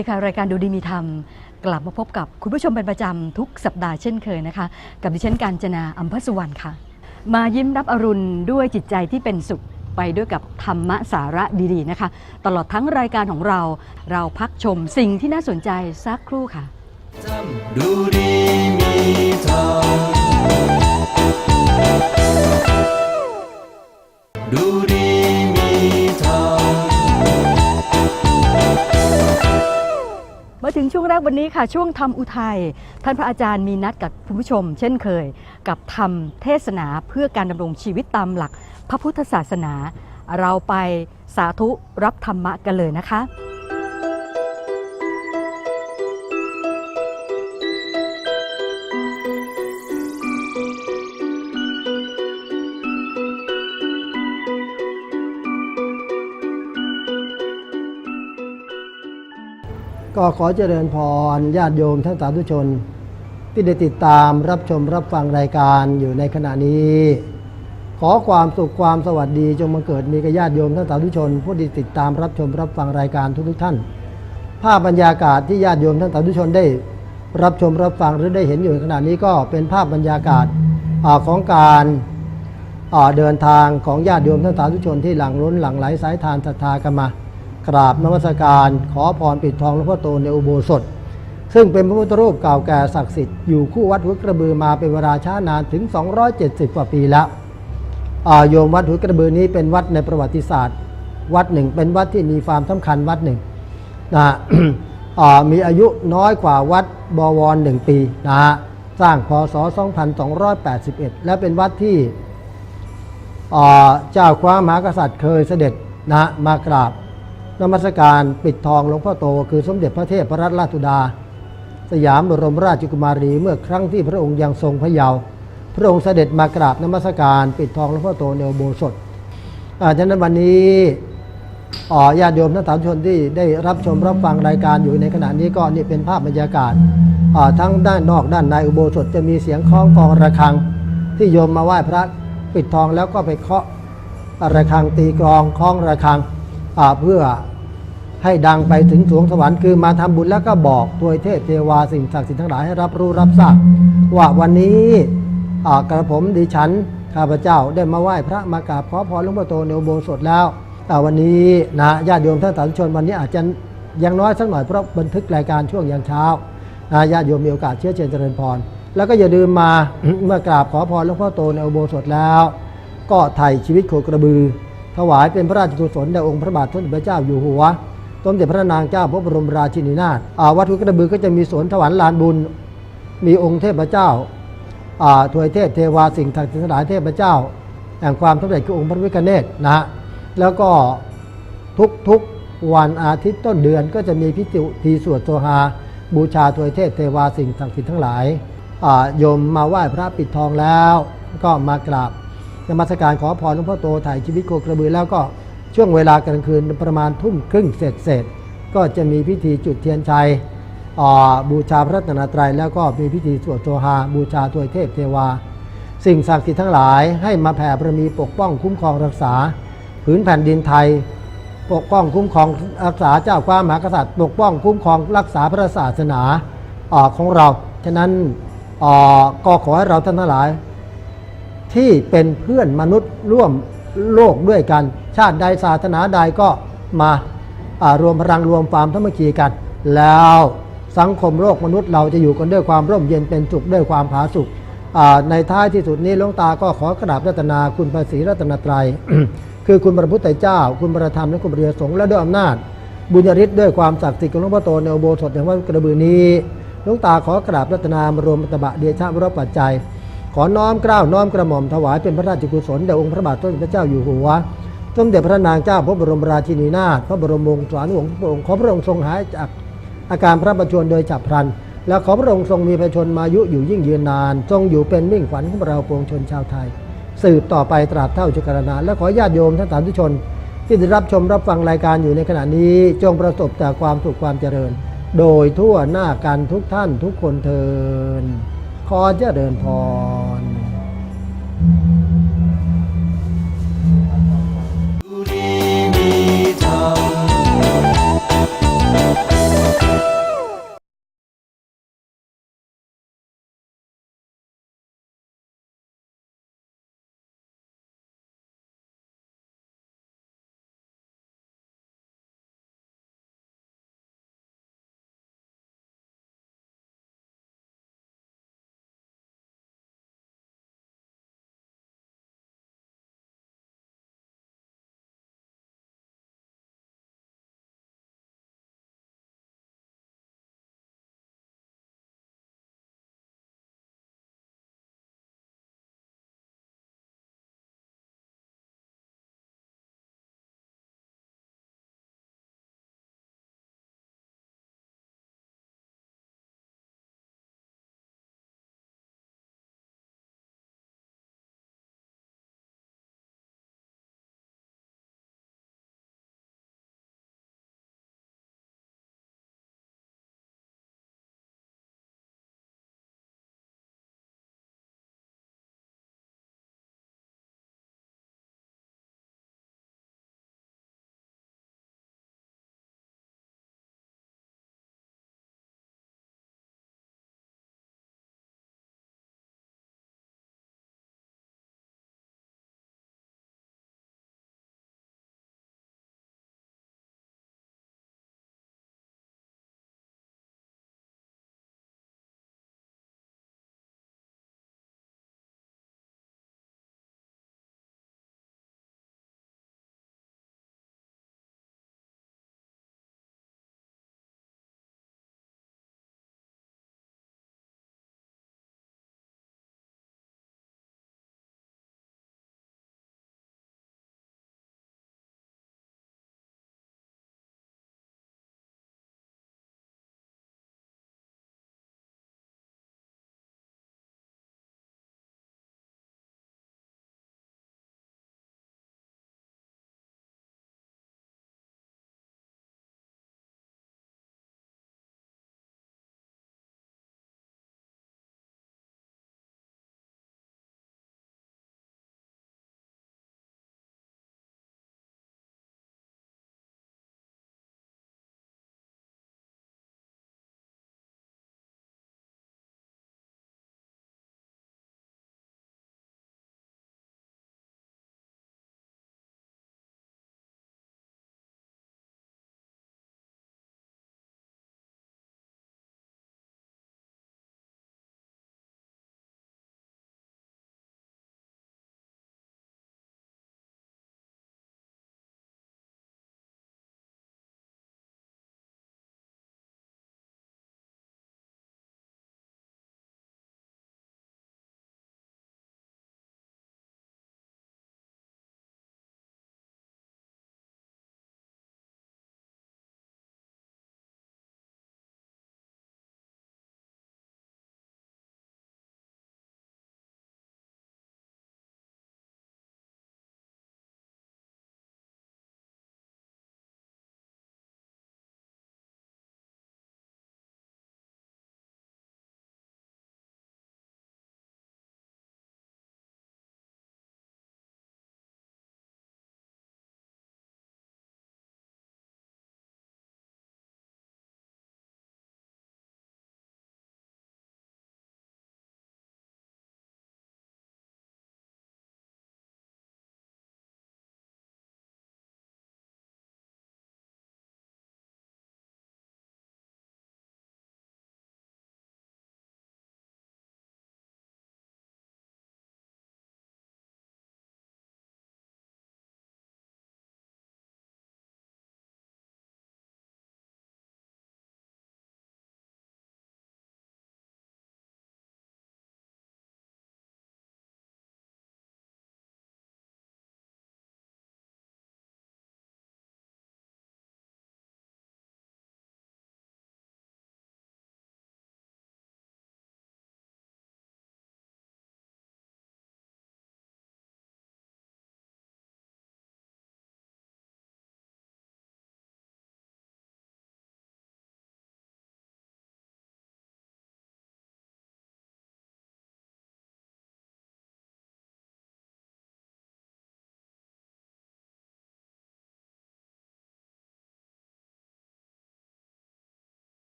วัสดีค่ะ รายการดูดีมีธรรม กลับมาพบกับคุณผู้ชมเป็นประจำทุกสัปดาห์เช่นเคยนะคะ กับดิฉันการจนาอัมพสุวรรณค่ะ มายิ้มรับอรุณด้วยจิตใจที่เป็นสุขไปด้วยกับธรรมะสาระดีๆนะคะ ตลอดทั้งรายการของเรา เราพักชมสิ่งที่น่าสนใจสักครู่ค่ะดูดีมีธรรมดูดี มาถึงช่วงแรกวันนี้ค่ะ ช่วงธรรมอุทัย ท่านพระอาจารย์มีนัดกับคุณผู้ชม เช่นเคย กับธรรมเทศนาเพื่อการดำรงชีวิตตามหลัก พระพุทธศาสนา เราไปสาธุรับธรรมะกันเลยนะคะ ก็ขอเจริญพรญาติโยมทั้งสาธุชน ที่ได้ติดตามรับชมรับฟังรายการอยู่ในขณะนี้ ขอความสุขความสวัสดีจงมาเกิดมีกับญาติโยมทั้งสาธุชน ผู้ที่ติดตามรับชมรับฟังรายการทุกๆท่าน ภาพบรรยากาศที่ญาติโยมทั้งสาธุชนได้ รับชมรับฟังหรือได้เห็นอยู่ในขณะนี้ก็เป็นภาพบรรยากาศอของการเดินทางของญาติโยมทั้งสาธุชนที่หลังล้นหลังไหลสายทานศรัทธากันมา กราบนมัสการ ขอพรปิดทองหลวงพ่อโตในอุโบสถ ซึ่งเป็นพระพุทธรูปเก่าแก่ศักดิ์สิทธิ์อยู่คู่วัดหัวกระบือมาเป็นเวลาช้านานถึง 270 กว่าปีแล้วโยมวัดหัวกระบือนี้เป็นวัดในประวัติศาสตร์ วัดหนึ่งเป็นวัดที่มีความสำคัญวัดหนึ่งนะมีอายุน้อยกว่าวัดบวรหนึ่งปีนะฮะสร้างพศ 2281 และเป็นวัดที่เจ้าคว้ามหากษัตริย์เคยเสด็จนะมากราบ นมัสการปิดทองหลวงพ่อโต คือสมเด็จพระเทพพระรัตนราชสุดา สยามบรมราชกุมารีเมื่อครั้งที่พระองค์ยังทรงพระเยาว์พระองค์เสด็จมากราบนมัสการปิดทองหลวงพ่อโตในโบสถอ่าฉะนั้นวันนี้อ่าญาติโยมทั้งสาธุชนที่ได้รับชมรับฟังรายการอยู่ในขณะนี้ก็นี่เป็นภาพบรรยากาศทั้งด้านนอกด้านในอุโบสถจะมีเสียงคล้องกองระฆัง ที่โยมมาไหว้พระปิดทองแล้วก็ไปเคาะระฆังตีกลองคล้องระฆังอ เพื่อให้ดังไปถึงสวงสวรรค์คือมาทำบุญแล้วก็บอกทวยเทพเทวาสิ่งศักดิ์สิทธิ์ทั้งหลายให้รับรู้รับทราบว่าวันนี้กระผมดิฉันข้าพเจ้าได้มาไหว้พระมากราบขอพรหลวงพ่อโตในอุโบสถแล้วแต่วันนี้นะญาติโยมท่านสาธุชนวันนี้อาจจะยังน้อยสักหน่อยเพราะบันทึกรายการช่วงยังเช้าญาติโยมมีโอกาสเชื่อเชิญเจริญพร แล้วก็อย่าลืมมาเมื่อกราบขอพรหลวงพ่อโตในอุโบสถแล้ว ก็ไถ่ชีวิตโคกระบือ ถวายเป็นพระราชกุศลแด่องค์พระบาทสมเด็จพระเจ้าอยู่หัว สมเด็จพระนางเจ้าพระบรมราชินีนาถวัดทุกระบือก็จะมีสวนถวายลานบุญ มีองค์เทพเจ้าถวยเทพเทวาสิ่งศักดิ์สิทธิ์ทั้งหลายเทพเจ้า แห่งความสำเร็จคือองค์พระวิคเนศนะฮะแล้วก็ทุกทุกๆวันอาทิตย์ต้นเดือนก็จะมีพิธีทีสวดโซฮาบูชาถวยเทพเทวาสิ่งศักดิ์สิทธิ์ทั้งหลายอ่าโยมมาไหว้พระปิดทองแล้ว ก็มากราบ นมัสการขอพรหลวงพ่อโตถ่ายชีวิตโคกระบือแล้วก็ช่วงเวลากลางคืนประมาณทุ่มครึ่งเสร็จเสร็จก็จะมีพิธีจุดเทียนชัยบูชาพระรัตนตรัยแล้วก็มีพิธีสวดโซฮาบูชาถวยเทพเทวา สิ่งศักดิ์สิทธิ์ทั้งหลายให้มาแผ่บารมีปกป้องคุ้มครองรักษาผืนแผ่นดินไทย ปกป้องคุ้มครองรักษาเจ้าความมหากษัตริย์ ปกป้องคุ้มครองรักษาพระศาสนาของเรา ฉะนั้นก็ขอให้เราท่านทั้งหลาย ที่เป็นเพื่อนมนุษย์ร่วมโลกด้วยกัน ชาติใดศาสนาใดก็มาารวมพลังรวมความธรรมคีกัน แล้วสังคมโลกมนุษย์เราจะอยู่กันด้วยความร่มเย็นเป็นสุขด้วยความผาสุขในท้ายที่สุดนี้หลวงตาก็ขอกราบรัตนาคุณพระศรีรัตนตรัย คือคุณพระพุทธเจ้า คุณพระธรรมและคุณพระสงฆ์และด้วยอำนาจ บุญญาฤทธิ์ด้วยความศักดิ์สิทธิ์ของหลวงพ่อโตในอุโบสถแห่างวัดกระบือนี้หลวงตาขอกราบรัตนามารวมตบะเดชะวรปัจจัย ขอน้อมเกล้าวน้อมกระหม่อมถวายเป็นพระราชกุศลแด่องค์พระบาทสมเด็จพระเจ้าอยู่หัวสมเด็จพระนางเจ้าพระบรมราชินีนาถพระบรมวงศานุวงศ์พระองค์ขอพระองค์ทรงหายจากอาการพระประชวรโดยฉับพลัน และขอพระองค์ทรงมีพระชนมายุอยู่ยิ่งยืนนาน ทรงอยู่เป็นมิ่งขวัญของเราปวงชนชาวไทย สืบต่อไปตราบเท่าจุกรนาและขอญาติโยมท่านสาธุชน ที่ได้รับชมรับฟังรายการอยู่ในขณะนี้ จงประสบแต่ความสุขความเจริญ โดยทั่วหน้ากันทุกท่านทุกคนเทิน ขอเดินพร